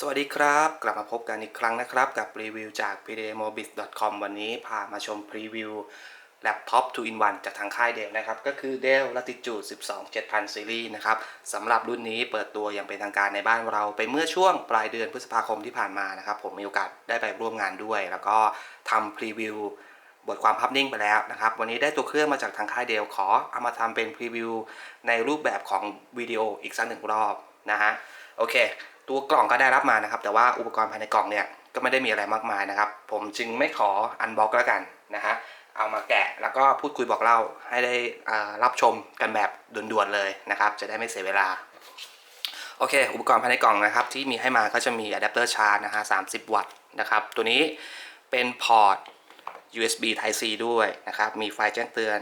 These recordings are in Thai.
สวัสดีครับ กลับมาพบกันอีกครั้งนะครับกับรีวิวจาก p d m o b i z c o m วันนี้พามาชมพรีวิวแล็ปท็อป2 in 1จากทางค่ายเดลนะครับ ก็คือ Dell Latitude 12 7000 Series นะครับสำหรับรุ่นนี้เปิดตัวอย่างเป็นทางการในบ้านเราไปเมื่อช่วงปลายเดือนพฤษภาคมที่ผ่านมานะครับ ผมมีโอกาสได้ไปร่วมงานด้วย แล้วก็ทำพรีวิวบทความภาพนิ่งไปแล้วนะครับ วันนี้ได้ตัวเครื่องมาจากทางค่ายเดลขอเอามาทำเป็นพรีวิวในรูปแบบของวิดีโออีกสักหนึ่งรอบนะฮะโอเค ตัวกล่องก็ได้รับมานะครับ แต่ว่าอุปกรณ์ภายในกล่องเนี่ยก็ไม่ได้มีอะไรมากมายนะครับ ผมจึงไม่ขออันบ็อกแล้วกันนะฮะเอามาแกะแล้วก็พูดคุยบอกเล่าให้ได้อ่ารับชมกันแบบด่วนๆเลยนะครับ จะได้ไม่เสียเวลาโอเค อุปกรณ์ภายในกล่องนะครับ ที่มีให้มาก็จะมีอะแดปเตอร์ชาร์จนะฮะ30 วัตต์นะครับ ตัวนี้เป็นพอร์ต USB Type C ด้วยนะครับ มีไฟแจ้งเตือน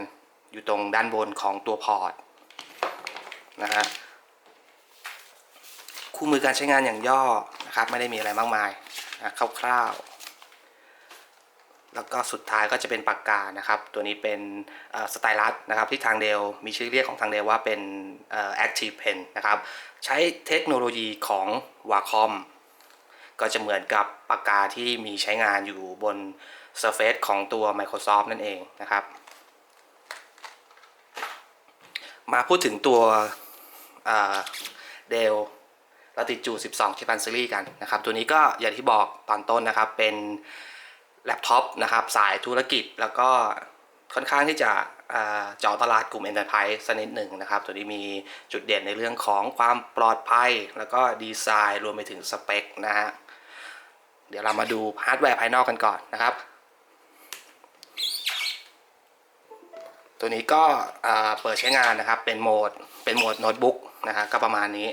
อยู่ตรงด้านบนของตัวพอร์ตนะฮะ คู่มือการใช้งานอย่างย่อนะครับ ไม่ได้มีอะไรมากมายนะคร่าวๆ แล้วก็สุดท้ายก็จะเป็นปากกานะครับ ตัวนี้เป็นสไตลัสนะครับที่ทางเดลมีชื่อเรียกของทางเดลว่าเป็นเอ่อ Active Pen นะครับ ใช้เทคโนโลยีของ Wacom ก็จะเหมือนกับปากกาที่มีใช้งานอยู่บน Surface ของตัว Microsoft นั่นเองนะครับ มาพูดถึงตัวเดล ลาติจู12 7 0 0ซีรีส์กันนะครับ ตัวนี้ก็อย่างที่บอกตอนต้นนะครับ เป็นแล็ปท็อปนะครับ สายธุรกิจแล้วก็ค่อนข้างที่จะเจาะตลาดกลุ่ม Enterprise สักนิดหนึ่งนะครับ ตัวนี้มีจุดเด่นในเรื่องของความปลอดภัย แล้วก็ดีไซน์รวมไปถึงสเปคนะฮะเดี๋ยวเรามาดูฮาร์ดแวร์ภายนอกกันก่อนนะครับ ตัวนี้ก็เปิดใช้งานนะครับ เป็นโหมด เป็นโหมดโน้ตบุ๊กนะฮะก็ประมาณนี้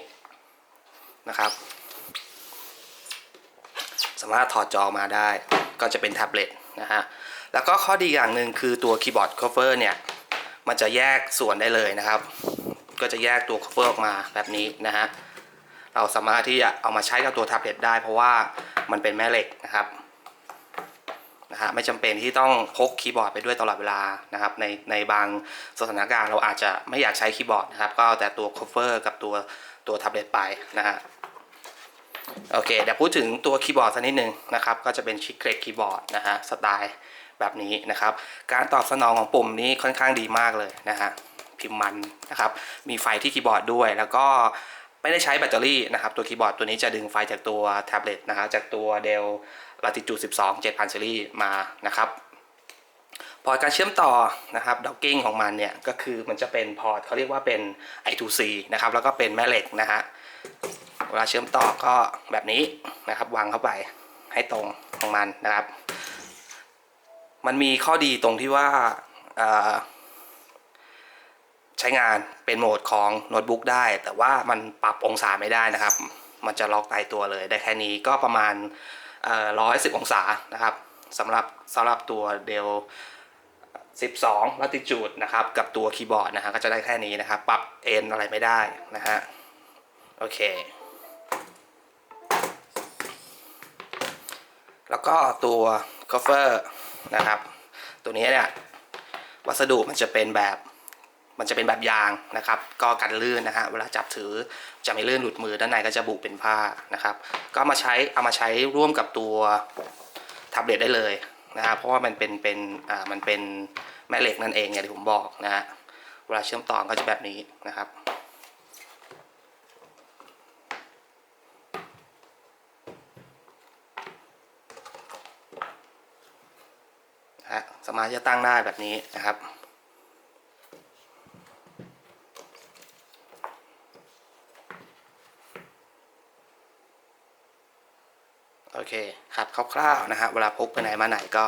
นะครับ สามารถถอดจอมาได้ก็จะเป็นแท็บเล็ตนะฮะแล้วก็ข้อดีอย่างหนึ่งคือตัวคีย์บอร์ด cover เนี่ยมันจะแยกส่วนได้เลยนะครับ ก็จะแยกตัว cover ออกมาแบบนี้นะฮะเราสามารถที่จะเอามาใช้กับตัวแท็บเล็ตได้ เพราะว่ามันเป็นแม่เหล็กนะครับนะฮะไม่จำเป็นที่ต้องพกคีย์บอร์ดไปด้วยตลอดเวลานะครับในในบางสถานการณ์เราอาจจะไม่อยากใช้คีย์บอร์ดนะครับ ก็เอาแต่ตัว cover กับตัวตัวแท็บเล็ตไปนะฮะ โอเคเดี๋ยวพูดถึงตัวคีย์บอร์ดสักนิดนึงนะครับก็จะเป็นชิคเกรกคีย์บอร์ดนะฮะสไตล์แบบนี้นะครับ การตอบสนองของปุ่มนี้ค่อนข้างดีมากเลยนะฮะพิมพ์มันนะครับมีไฟที่คีย์บอร์ดด้วย แล้วก็ไม่ได้ใช้แบตเตอรี่นะครับตัวคีย์บอร์ดตัวนี้จะดึงไฟจากตัวแท็บเล็ตนะฮะจากตัว Dell Latitude 12 7000 Series มานะครับพอร์ตการเชื่อมต่อนะครับด็อกกิ้งของมันเนี่ยก็คือมันจะเป็นพอร์ตเขาเรียกว่าเป็น I2C นะครับแล้วก็เป็นแม่เหล็กนะฮะ เวลาเชื่อมต่อก็แบบนี้นะครับ วางเข้าไปให้ตรงของมันนะครับ มันมีข้อดีตรงที่ว่าใช้งานเป็นโหมดของโน้ตบุ๊กได้ แต่ว่ามันปรับองศาไม่ได้นะครับ มันจะล็อกตายตัวเลยได้แค่นี้ก็ประมาณร้อยสิบองศานะครับสำหรับสำหรับตัวเดล12 latitude นะครับ กับตัวคีย์บอร์ดนะฮะก็จะได้แค่นี้นะครับ ปรับเอ็นอะไรไม่ได้นะฮะ โอเค แล้วก็ตัว cover นะครับ ตัวนี้เนี่ยวัสดุมันจะเป็นแบบมันจะเป็นแบบยางนะครับ ก็กันลื่นนะฮะเวลาจับถือจะไม่ลื่นหลุดมือด้านในก็จะบุเป็นผ้านะครับ ก็มาใช้เอามาใช้ร่วมกับตัวแท็บเล็ตได้เลยนะครับเพราะว่ามันเป็นเป็นอ่ามันเป็นแม่เหล็กนั่นเองอย่างที่ผมบอกนะฮะเวลาเชื่อมต่อก็จะแบบนี้นะครับ นะฮะ สามารถจะตั้งได้แบบนี้นะครับโอเคครับคร่าวๆนะฮะเวลาพกไปไหนมาไหนก็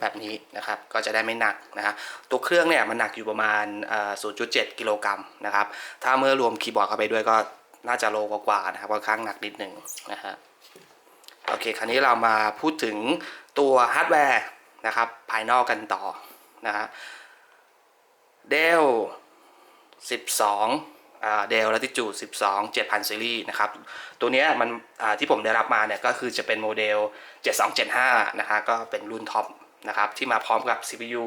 แบบนี้นะครับก็จะได้ไม่หนักนะฮะตัวเครื่องเนี่ยมันหนักอยู่ประมาณ 0.7 กิโลกรัมนะครับถ้าเมื่อรวมคีย์บอร์ดเข้าไปด้วยก็น่าจะโลกว่าๆนะครับค่อนข้างหนักนิดหนึ่งนะฮะโอเค คราวนี้เรามาพูดถึงตัวฮาร์ดแวร์ นะครับ ภายนอกกันต่อนะฮะ Dell 12อ่า Dell Latitude 12 7000 Series นะครับ ตัวเนี้ยมันที่ผมได้รับมาเนี่ยก็คือจะเป็นโมเดล 7275 นะฮะก็เป็นรุ่นท็อปนะครับ ที่มาพร้อมกับ CPU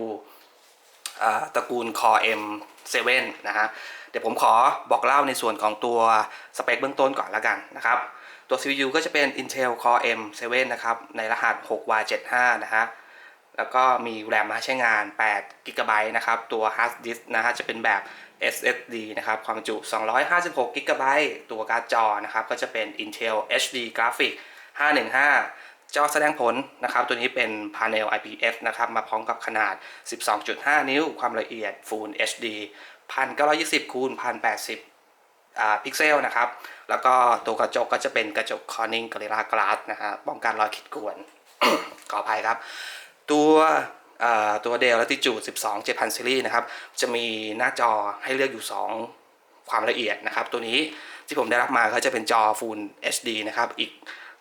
ตระกูล Core M7 นะฮะเดี๋ยวผมขอบอกเล่าในส่วนของตัวสเปคเบื้องต้นก่อนละกันนะครับ ตัว CPU ก็จะเป็น Intel Core M7 นะครับ ในรหัส 6Y75 นะฮะ แล้วก็มีแรมมาใช้งาน8 g b นะครับ ตัว Hard Disk นะฮะจะเป็นแบบ SSD นะครับ ความจุ 256 g b ตัวการ์ดจอนะครับ ก็จะเป็น Intel HD Graphics 515 จอแสดงผลนะครับ ตัวนี้เป็น Panel IPS นะครับ มาพร้อมกับขนาด 12.5 นิ้ว ความละเอียด Full HD 1920คูณ1080พิกเซลนะครับ แล้วก็ตัวกระจกก็จะเป็นกระจก Corning Gorilla Glass นะฮะป้องกันรอยขีดข่วน ขออภัยครับ ตัวตัว Dell Latitude 12 7000 Series นะครับจะมีหน้าจอให้เลือกอยู่ 2 ความละเอียดนะครับ ตัวนี้ที่ผมได้รับมาก็จะเป็นจอ Full HD นะครับ อีก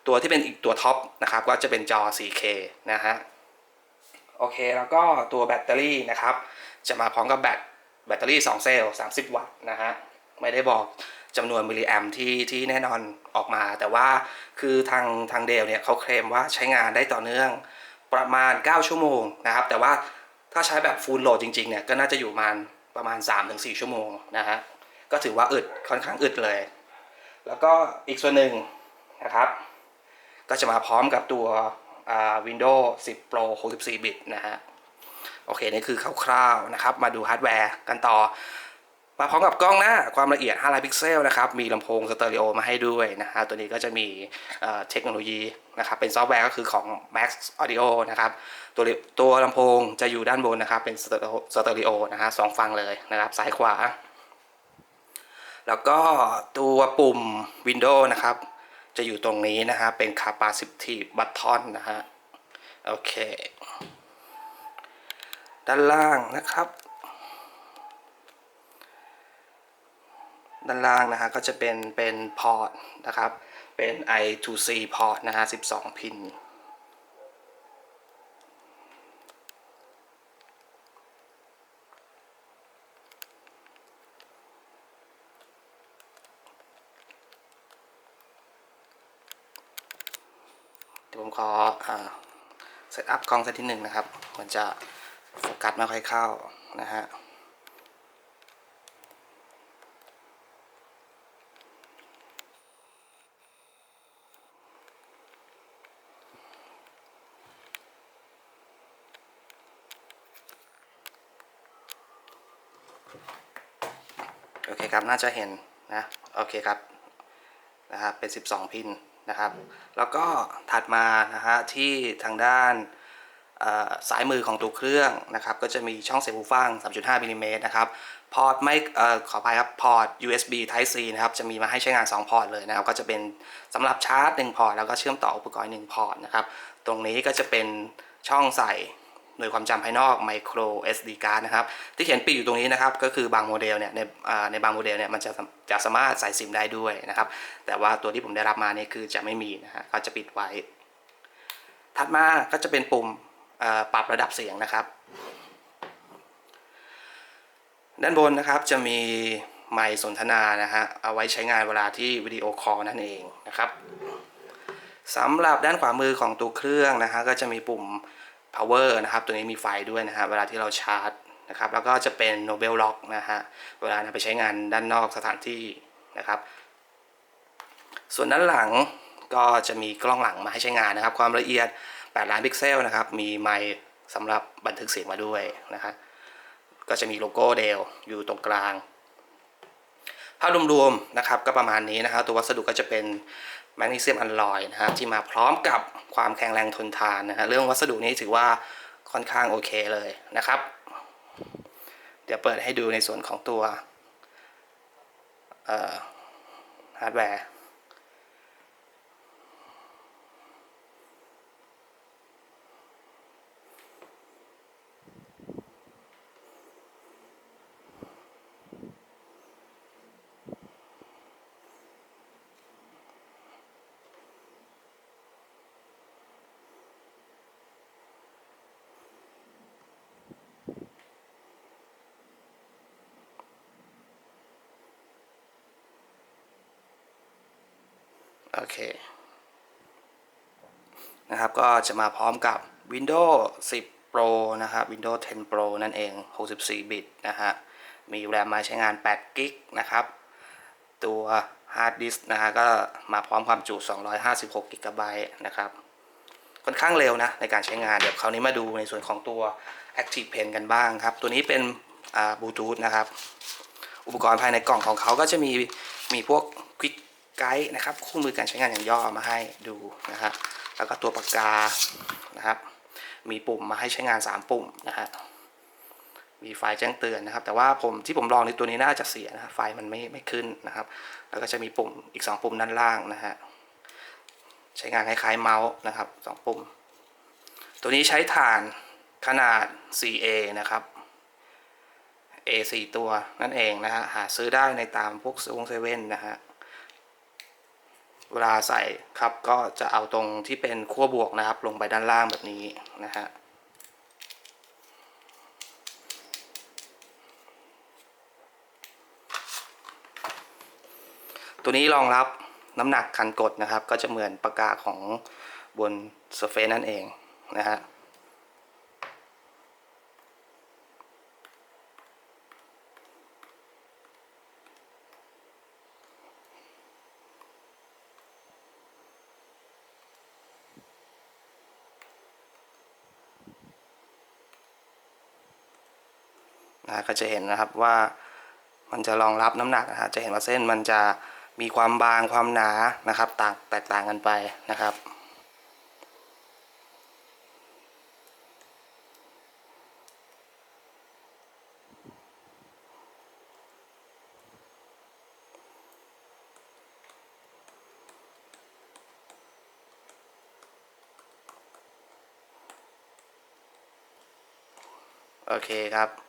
ตัวที่เป็นอีกตัวท็อปนะครับ ก็จะเป็นจอ 4K นะฮะโอเค แล้วก็ตัวแบตเตอรี่นะครับ จะมาพร้อมกับแบตแบตเตอรี่ 2 เซลล์ 30 วัตต์นะฮะ ไม่ได้บอกจำนวนมิลลิแอมที่ที่แน่นอนออกมา แต่ว่าคือทางทางเดลเนี่ยเขาเคลมว่าใช้งานได้ต่อเนื่อง ประมาณ 9 ชั่วโมงนะครับ แต่ว่าถ้าใช้แบบฟูลโหลดจริงๆเนี่ยก็น่าจะอยู่ประมาณประมาณ 3-4 ชั่วโมงนะฮะก็ถือว่าอึดค่อนข้างอึดเลย แล้วก็อีกส่วนหนึ่งนะครับ ก็จะมาพร้อมกับตัวอ่า Windows 10 Pro 64 บิตนะฮะโอเค นี่คือคร่าวๆนะครับ มาดูฮาร์ดแวร์กันต่อ มาพร้อมกับกล้องหน้าความละเอียด 5 ล้านพิกเซลนะครับ มีลำโพงสเตอริโอมาให้ด้วยนะฮะ ตัวนี้ก็จะมีเเทคโนโลยีนะครับ เป็นซอฟต์แวร์ก็คือของ Max Audio นะครับ ตัวตัวลำโพงจะอยู่ด้านบนนะครับ เป็นสเตอริโอสเตอริโอนะฮะสองฝั่งเลยนะครับ ซ้ายขวา แล้วก็ตัวปุ่ม Windows นะครับ จะอยู่ตรงนี้นะฮะ เป็น capacitive button นะฮะ โอเค ด้านล่างนะครับ ด้านล่างนะฮะก็จะเป็นเป็นพอร์ตนะครับ เป็น I to C พอร์ตนะฮะ 12 พินผมขอเซตอัพกล้องสักทีหนึ่งนะครับ มันจะโฟกัสไม่ค่อยเข้านะฮะ คครับน่าจะเห็นนะโอเคครับนะครับเป็น 12 พินนะครับ แล้วก็ถัดมานะฮะที่ทางด้านเอ่อซ้ายมือของตัวเครื่องนะครับก็จะมีช่องเสียบหูฟัง 3.5มิลลิเมตรนะครับพอร์ตไม่ขออภัยครับพอร์ต USB Type C นะครับจะมีมาให้ใช้งาน 2 พอร์ตเลยนะครับก็จะเป็นสำหรับชาร์จ 1 พอร์ตแล้วก็เชื่อมต่ออุปกรณ์ 1 พอร์ตนะครับตรงนี้ก็จะเป็นช่องใส่ หน่วยความจำภายนอก micro SD card นะครับที่เขียนปิดอยู่ตรงนี้นะครับก็คือบางโมเดลเนี่ยในอ่าในบางโมเดลเนี่ยมันจะจะสามารถใส่ซิมได้ด้วยนะครับ แต่ว่าตัวที่ผมได้รับมาเนี่ยคือจะไม่มีนะฮะก็จะปิดไว้ ถัดมาก็จะเป็นปุ่มอ่อปรับระดับเสียงนะครับ ด้านบนนะครับจะมีไมค์สนทนานะฮะเอาไว้ใช้งานเวลาที่วิดีโอคอลนั่นเองนะครับสำหรับด้านขวามือของตัวเครื่องนะฮะก็จะมีปุ่ม power นะครับ ตัวนี้มีไฟด้วยนะฮะเวลาที่เราชาร์จนะครับ แล้วก็จะเป็น Nobel Lock นะฮะ เวลานำไปใช้งานด้านนอกสถานที่นะครับ ส่วนด้านหลังก็จะมีกล้องหลังมาให้ใช้งานนะครับ ความละเอียด 8 ล้านพิกเซลนะครับ มีไมค์สำหรับบันทึกเสียงมาด้วยนะครับก็จะมีโลโก้เดลอยู่ตรงกลาง ภาพรวมๆนะครับก็ประมาณนี้นะครับ ตัววัสดุก็จะเป็น แมกนีเซียมอัลลอยนะครับที่มาพร้อมกับความแข็งแรงทนทานนะฮะเรื่องวัสดุนี้ถือว่าค่อนข้างโอเคเลยนะครับ เดี๋ยวเปิดให้ดูในส่วนของตัวฮาร์ดแวร์ โอเคนะครับก็จะมาพร้อมกับ Windows 10 Pro นะครับ Windows 10 Pro นั่นเอง 64 บิตนะฮะ มีแรมมาใช้งาน8กิกนะครับ ตัวฮาร์ดดิสนะฮะก็มาพร้อมความจุ 256กิกะไบต์นะครับ ค่อนข้างเร็วนะในการใช้งาน เดี๋ยวคราวนี้มาดูในส่วนของตัว Active Pen กันบ้างครับ ตัวนี้เป็นบลูทูธนะครับ อุปกรณ์ภายในกล่องของเขาก็จะมีมีพวก Quick Guide นะครับคู่มือการใช้งานอย่างย่อมาให้ดูนะครับ แล้วก็ตัวปากกานะครับ มีปุ่มมาให้ใช้งาน 3 ปุ่มนะฮะมีไฟแจ้งเตือนนะครับ แต่ว่าผมที่ผมลองในตัวนี้น่าจะเสียนะไฟมันไม่ไม่ขึ้นนะครับ แล้วก็จะมีปุ่มอีก 2 ปุ่มด้านล่างนะฮะใช้งานคล้ายๆเมาส์นะครับ 2 ปุ่ม ตัวนี้ใช้ฐานขนาด 4A นะครับ A 4 ตัวนั่นเองนะฮะหาซื้อได้ในตามพวกวงเซเว่นนะฮะ เวลาใส่ครับก็จะเอาตรงที่เป็นขั้วบวกนะครับ ลงไปด้านล่างแบบนี้นะฮะตัวนี้รองรับน้ำหนักคันกดนะครับ ก็จะเหมือนปากกาของบน Surface นั่นเองนะฮะ ก็จะเห็นนะครับว่ามันจะรองรับน้ำหนักนะฮะจะเห็นว่าเส้นมันจะมีความบางความหนานะครับต่างแตกต่างกันไปนะครับ โอเคครับ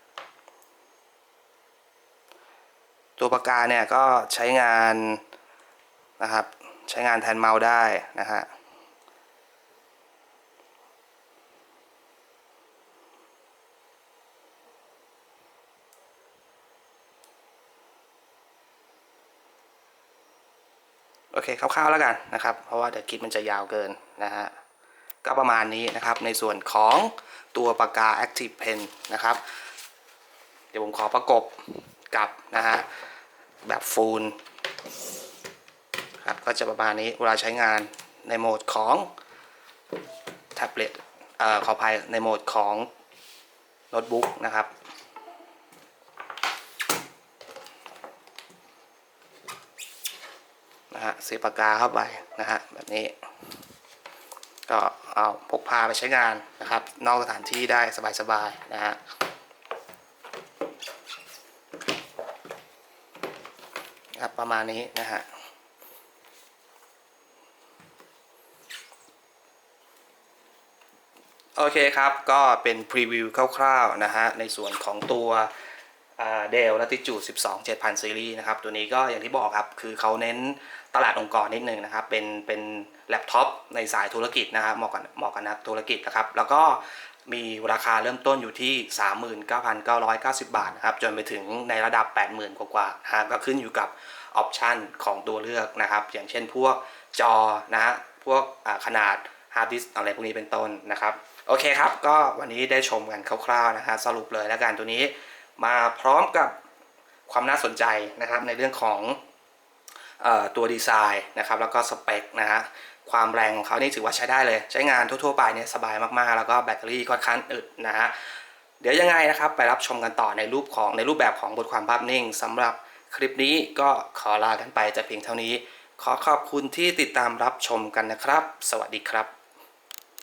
ตัวปากกาเนี่ยก็ใช้งานนะครับ ใช้งานแทนเมาส์ได้นะฮะโอเคคร่าวๆแล้วกันนะครับ เพราะว่าเดี๋ยวคลิปมันจะยาวเกินนะฮะก็ประมาณนี้นะครับในส่วนของตัวปากกา Active Pen นะครับ เดี๋ยวผมขอประกบ กับนะฮะแบบฟูลครับก็จะประมาณนี้เวลาใช้งานในโหมดของแท็บเล็ตเอ่อขออภัยในโหมดของโน้ตบุ๊กนะครับนะฮะเสียปากกาเข้าไปนะฮะแบบนี้ ก็เอาพกพาไปใช้งานนะครับ นอกสถานที่ได้สบายๆนะฮะ ครับ ประมาณนี้นะฮะโอเคครับ ก็เป็นพรีวิวคร่าวๆนะฮะในส่วนของตัวเดลลัติจูด12 7000 ซีรีส์นะครับ ตัวนี้ก็อย่างที่บอกครับ คือเขาเน้นตลาดองค์กรนิดนึงนะครับ เป็นเป็นแล็ปท็อปในสายธุรกิจนะครับเหมาะกับเหมาะกับนักธุรกิจนะครับ แล้วก็มีราคาเริ่มต้นอยู่ที่ 39,990 บาทนะครับ จนไปถึงในระดับ 80,000 กว่าๆนะฮะก็ขึ้นอยู่กับ ออปชันของตัวเลือกนะครับ อย่างเช่นพวกจอนะฮะพวกขนาดฮาร์ดดิสก์อะไรพวกนี้เป็นต้นนะครับ โอเคครับ ก็วันนี้ได้ชมกันคร่าวๆนะฮะสรุปเลยแล้วกันตัวนี้มาพร้อมกับความน่าสนใจนะครับในเรื่องของออตัวดีไซน์นะครับแล้วก็สเปคนะฮะความแรงของเขานี่ถือว่าใช้ได้เลย ใช้งานทั่วๆไปเนี่ยสบายมากๆ แล้วก็แบตเตอรี่ค่อนข้างอึดนะฮะเดี๋ยวยังไงนะครับไปรับชมกันต่อในรูปของในรูปแบบของบทความภาพนิ่งสำหรับ คลิปนี้ก็ขอลากันไปแต่เพียงเท่านี้ ขอขอบคุณที่ติดตามรับชมกันนะครับ สวัสดีครับ